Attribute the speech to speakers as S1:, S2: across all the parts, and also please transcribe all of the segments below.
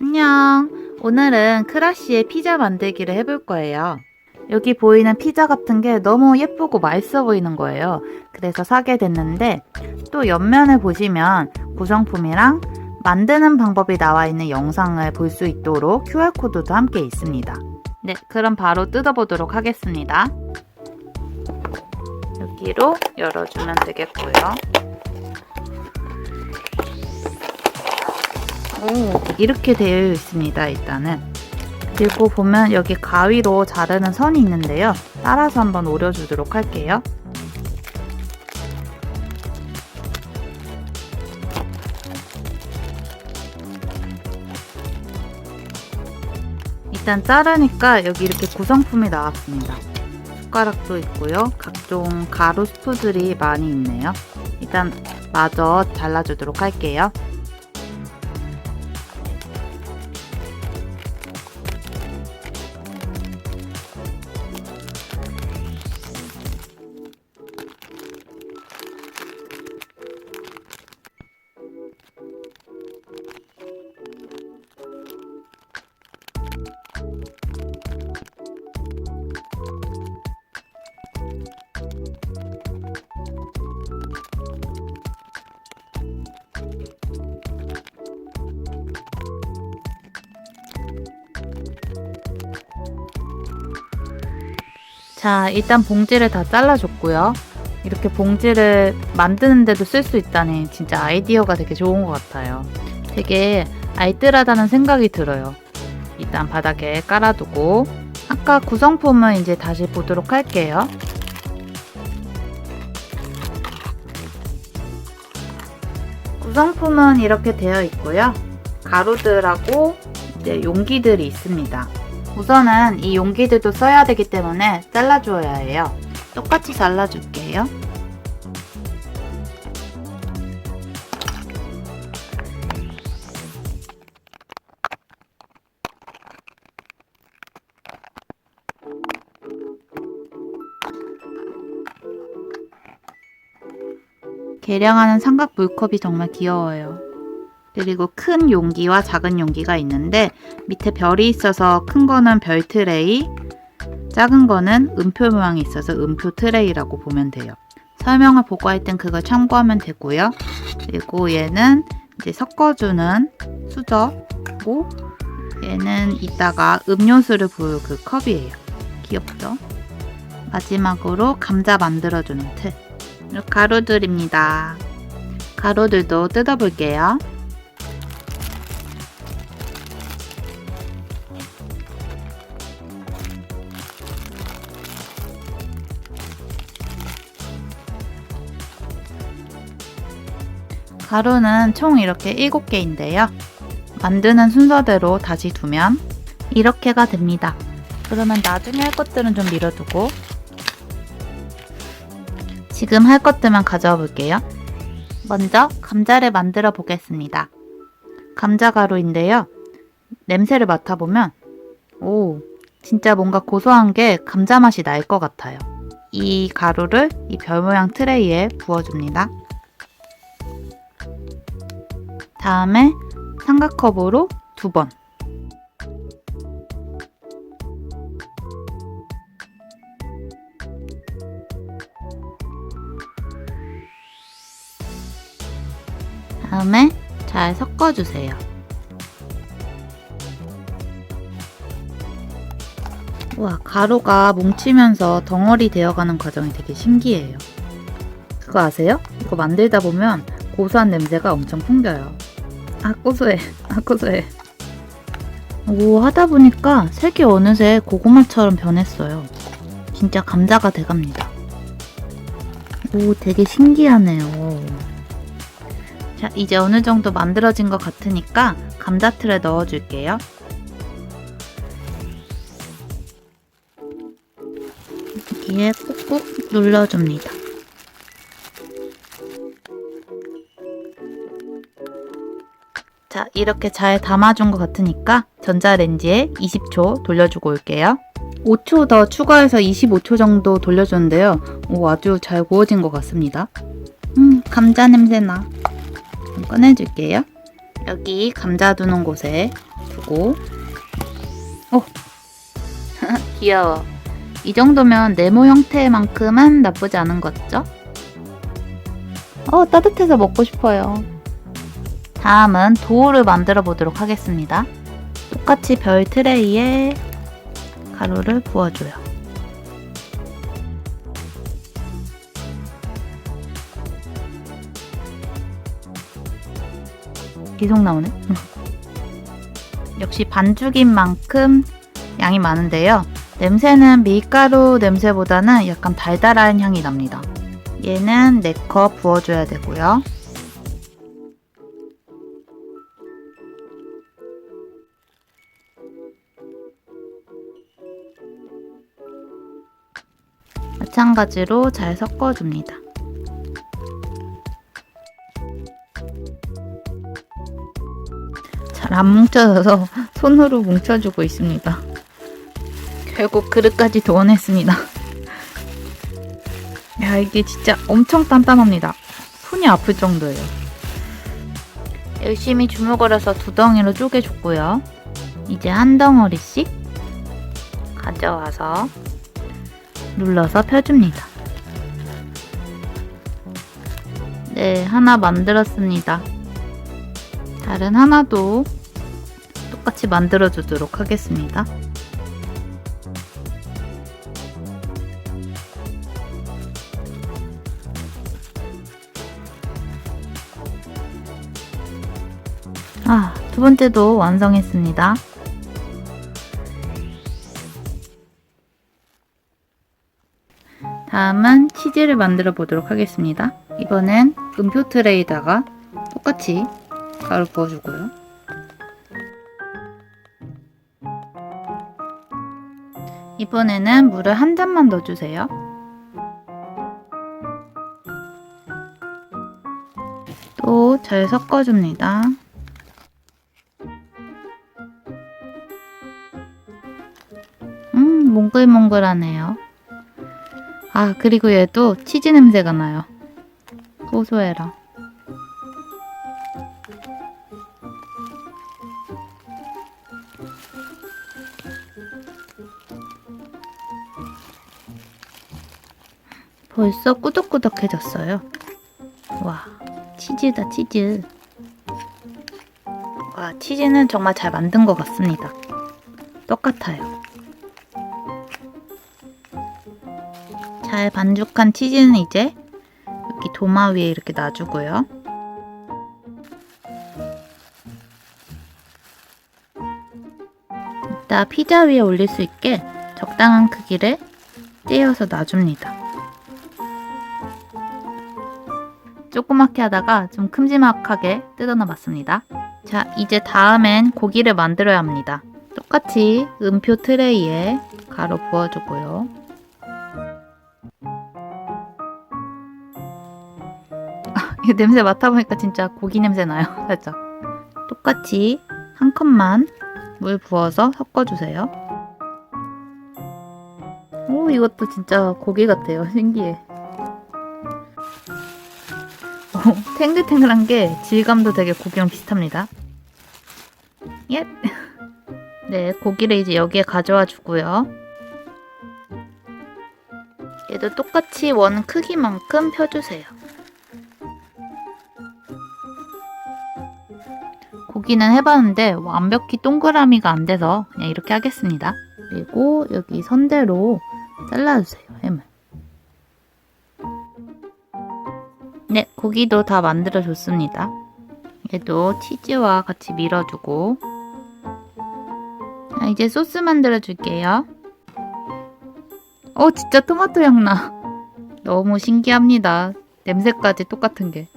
S1: 안녕. 오늘은 크라쉬의 피자 만들기를 해볼 거예요. 여기 보이는 피자 같은 게 너무 예쁘고 맛있어 보이는 거예요. 그래서 사게 됐는데 또 옆면을 보시면 구성품이랑 만드는 방법이 나와 있는 영상을 볼 수 있도록 QR코드도 함께 있습니다. 네, 그럼 바로 뜯어보도록 하겠습니다. 여기로 열어주면 되겠고요. 오, 이렇게 되어 있습니다, 일단은. 그리고 보면 여기 가위로 자르는 선이 있는데요. 따라서 한번 오려주도록 할게요. 일단 자르니까 여기 이렇게 구성품이 나왔습니다. 숟가락도 있고요. 각종 가루 스프들이 많이 있네요. 일단 마저 잘라주도록 할게요. 자, 일단 봉지를 다 잘라줬고요. 이렇게 봉지를 만드는데도 쓸 수 있다니 진짜 아이디어가 되게 좋은 것 같아요. 되게 알뜰하다는 생각이 들어요. 일단 바닥에 깔아두고 아까 구성품을 이제 다시 보도록 할게요. 구성품은 이렇게 되어 있고요. 가루들하고 이제 용기들이 있습니다. 우선은 이 용기들도 써야 되기 때문에 잘라줘야 해요. 똑같이 잘라줄게요. 계량하는 삼각 물컵이 정말 귀여워요. 그리고 큰 용기와 작은 용기가 있는데 밑에 별이 있어서 큰 거는 별 트레이, 작은 거는 음표 모양이 있어서 음표 트레이라고 보면 돼요. 설명을 보고 할땐 그걸 참고하면 되고요. 그리고 얘는 이제 섞어주는 수저고 얘는 이따가 음료수를 부을 그 컵이에요. 귀엽죠? 마지막으로 감자 만들어주는 틀. 가루들입니다. 가루들도 뜯어볼게요. 가루는 총 이렇게 7개인데요. 만드는 순서대로 다시 두면 이렇게가 됩니다. 그러면 나중에 할 것들은 좀 밀어두고 지금 할 것들만 가져와 볼게요. 먼저 감자를 만들어 보겠습니다. 감자 가루인데요. 냄새를 맡아보면 오 진짜 뭔가 고소한 게 감자 맛이 날 것 같아요. 이 가루를 이 별 모양 트레이에 부어줍니다. 다음에 삼각컵으로 두 번. 다음에 잘 섞어주세요. 와, 가루가 뭉치면서 덩어리 되어가는 과정이 되게 신기해요. 그거 아세요? 이거 만들다 보면 고소한 냄새가 엄청 풍겨요. 아, 고소해. 아, 고소해. 오, 하다 보니까 색이 어느새 고구마처럼 변했어요. 진짜 감자가 돼갑니다. 오, 되게 신기하네요. 자, 이제 어느 정도 만들어진 것 같으니까 감자틀에 넣어줄게요. 여기에 꾹꾹 눌러줍니다. 자, 이렇게 잘 담아준 것 같으니까 전자레인지에 20초 돌려주고 올게요. 5초 더 추가해서 25초 정도 돌려줬는데요. 오, 아주 잘 구워진 것 같습니다. 음, 감자 냄새 나. 좀 꺼내줄게요. 여기 감자 두는 곳에 두고 오 귀여워 이 정도면 네모 형태만큼은 나쁘지 않은 것 같죠? 어 따뜻해서 먹고 싶어요 다음은 도우를 만들어 보도록 하겠습니다 똑같이 별 트레이에 가루를 부어줘요 계속 나오네. 역시 반죽인 만큼 양이 많은데요. 냄새는 밀가루 냄새보다는 약간 달달한 향이 납니다. 얘는 4컵 부어줘야 되고요. 마찬가지로 잘 섞어줍니다. 잘 안 뭉쳐져서 손으로 뭉쳐주고 있습니다. 결국 그릇까지 도원했습니다. 야 이게 진짜 엄청 단단합니다. 손이 아플 정도예요. 열심히 주물거려서 두 덩이로 쪼개줬고요. 이제 한 덩어리씩 가져와서 눌러서 펴줍니다. 네, 하나 만들었습니다. 다른 하나도 똑같이 만들어 주도록 하겠습니다. 아, 두 번째도 완성했습니다. 다음은 치즈를 만들어 보도록 하겠습니다. 이번엔 음표 트레이에다가 똑같이 가루 부어주고요. 이번에는 물을 한 잔만 넣어주세요. 또 잘 섞어줍니다. 음, 몽글몽글하네요. 아, 그리고 얘도 치즈 냄새가 나요. 고소해라. 벌써 꾸덕꾸덕해졌어요. 와, 치즈다, 치즈. 와, 치즈는 정말 잘 만든 것 같습니다. 똑같아요. 잘 반죽한 치즈는 이제 여기 도마 위에 이렇게 놔주고요. 이따 피자 위에 올릴 수 있게 적당한 크기를 떼어서 놔줍니다. 조그맣게 하다가 좀 큼지막하게 뜯어놔 봤습니다. 자, 이제 다음엔 고기를 만들어야 합니다. 똑같이 음표 트레이에 가루 부어주고요. 이 냄새 맡아보니까 진짜 고기 냄새 나요, 살짝. 똑같이 한 컵만 물 부어서 섞어주세요. 오, 이것도 진짜 고기 같아요. 신기해. 오, 탱글탱글한 게 질감도 되게 고기랑 비슷합니다. 예. 네, 고기를 이제 여기에 가져와 주고요. 얘도 똑같이 원 크기만큼 펴주세요. 고기는 해봤는데 완벽히 동그라미가 안 돼서 그냥 이렇게 하겠습니다. 그리고 여기 선대로 잘라주세요, 햄을. 네, 고기도 다 만들어줬습니다. 얘도 치즈와 같이 밀어주고 자, 이제 소스 만들어줄게요. 어, 진짜 토마토 향 나. 너무 신기합니다. 냄새까지 똑같은 게.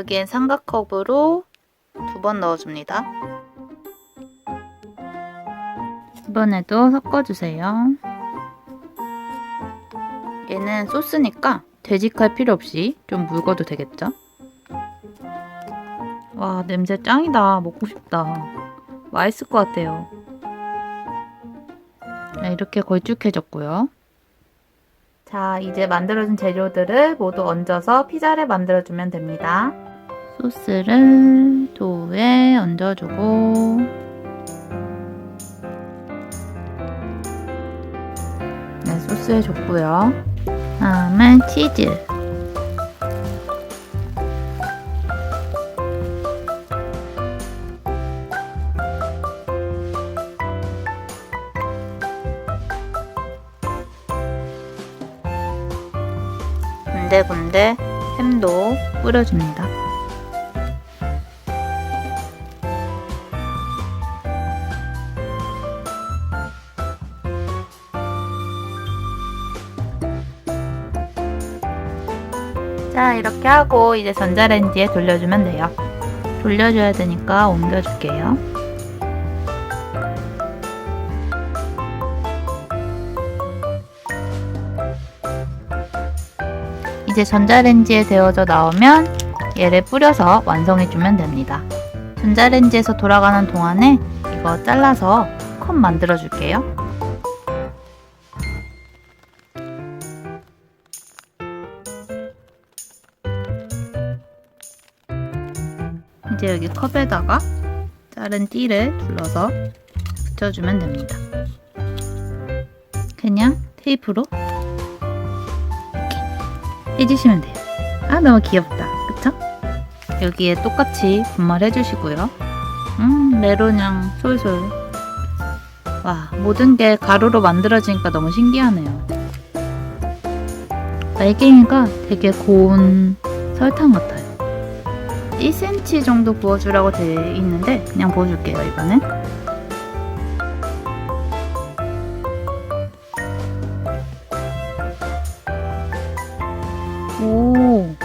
S1: 여기엔 삼각컵으로 두 번 넣어줍니다. 이번에도 섞어주세요. 얘는 소스니까 되직할 필요 없이 좀 묽어도 되겠죠? 와 냄새 짱이다 먹고 싶다 맛있을 것 같아요 네, 이렇게 걸쭉해졌고요 자, 이제 만들어준 재료들을 모두 얹어서 피자를 만들어주면 됩니다. 소스를 도우에 얹어주고 네, 소스에 줬고요. 다음은 치즈 군데군데 햄도 뿌려줍니다. 자, 이렇게 하고 이제 전자레인지에 돌려주면 돼요. 돌려줘야 되니까 옮겨줄게요. 이제 전자레인지에 데워져 나오면 얘를 뿌려서 완성해주면 됩니다. 전자레인지에서 돌아가는 동안에 이거 잘라서 컵 만들어 줄게요. 이제 여기 컵에다가 자른 띠를 둘러서 붙여주면 됩니다. 그냥 테이프로 해주시면 돼요. 아 너무 귀엽다. 그쵸? 여기에 똑같이 분말 해주시고요. 음 메론향 솔솔. 와 모든 게 가루로 만들어지니까 너무 신기하네요. 날갱이가 되게 고운 설탕 같아요. 1cm 정도 부어주라고 되어 있는데 그냥 부어줄게요 이번엔. 오.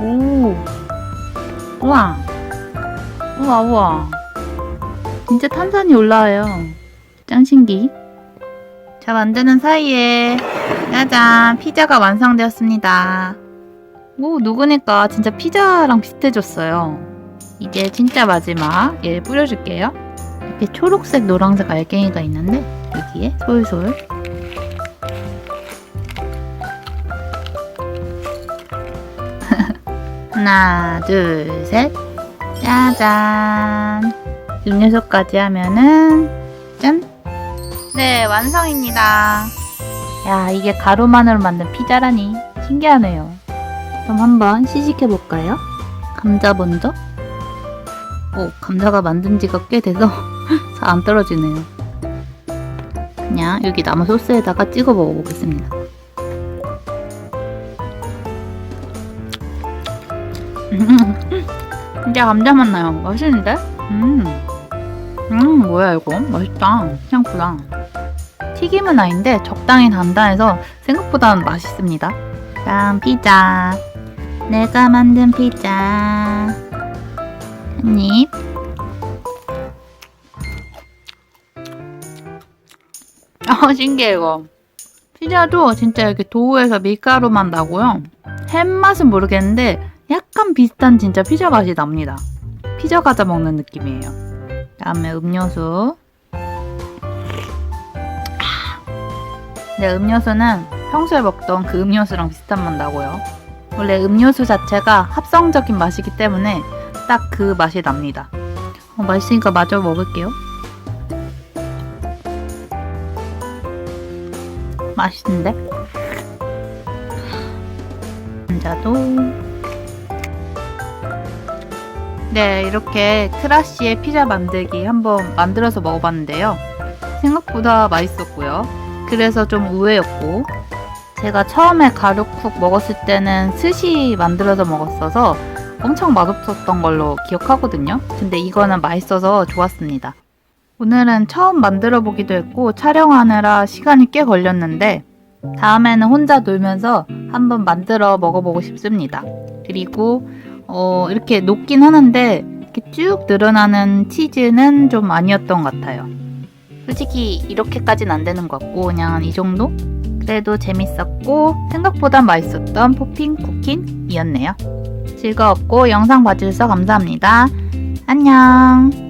S1: 오. 우와. 우와, 우와. 진짜 탄산이 올라와요. 짱 신기. 자, 만드는 사이에, 짜잔, 피자가 완성되었습니다. 오, 누구니까 진짜 피자랑 비슷해졌어요. 이제 진짜 마지막 얘 뿌려줄게요. 이렇게 초록색, 노란색 알갱이가 있는데, 여기에 솔솔 하나, 둘, 셋. 짜잔. 음료수까지 하면은, 짠. 네, 완성입니다. 야, 이게 가루만으로 만든 피자라니. 신기하네요. 그럼 한번 시식해 볼까요? 감자 먼저. 오, 감자가 만든 지가 꽤 돼서 잘 안 떨어지네요. 그냥 여기 남은 소스에다가 찍어 먹어보겠습니다. 진짜 감자 맛 나요. 맛있는데? 음. 음, 뭐야, 이거? 맛있다. 생각보다. 튀김은 아닌데 적당히 단단해서 생각보다 맛있습니다. 짠, 피자. 내가 만든 피자. 한 입. 아, 신기해, 이거. 피자도 진짜 이렇게 도우에서 밀가루만 나고요. 햄 맛은 모르겠는데 약간 비슷한 진짜 피자 맛이 납니다. 피자 과자 먹는 느낌이에요. 다음에 음료수. 네, 음료수는 평소에 먹던 그 음료수랑 비슷한 맛 나고요. 원래 음료수 자체가 합성적인 맛이기 때문에 딱 그 맛이 납니다. 어, 맛있으니까 마저 먹을게요. 맛있는데? 감자도 네, 이렇게 크라시의 피자 만들기 한번 만들어서 먹어봤는데요. 생각보다 맛있었고요. 그래서 좀 의외였고, 제가 처음에 가루쿡 먹었을 때는 스시 만들어서 먹었어서 엄청 맛없었던 걸로 기억하거든요. 근데 이거는 맛있어서 좋았습니다. 오늘은 처음 만들어 보기도 했고, 촬영하느라 시간이 꽤 걸렸는데, 다음에는 혼자 놀면서 한번 만들어 먹어보고 싶습니다. 그리고 어, 이렇게 녹긴 하는데 이렇게 쭉 늘어나는 치즈는 좀 아니었던 것 같아요. 솔직히 이렇게까지는 안 되는 것 같고 그냥 한이 정도? 그래도 재밌었고 생각보다 맛있었던 포핑 쿠킹이었네요. 즐거웠고 영상 봐주셔서 감사합니다. 안녕.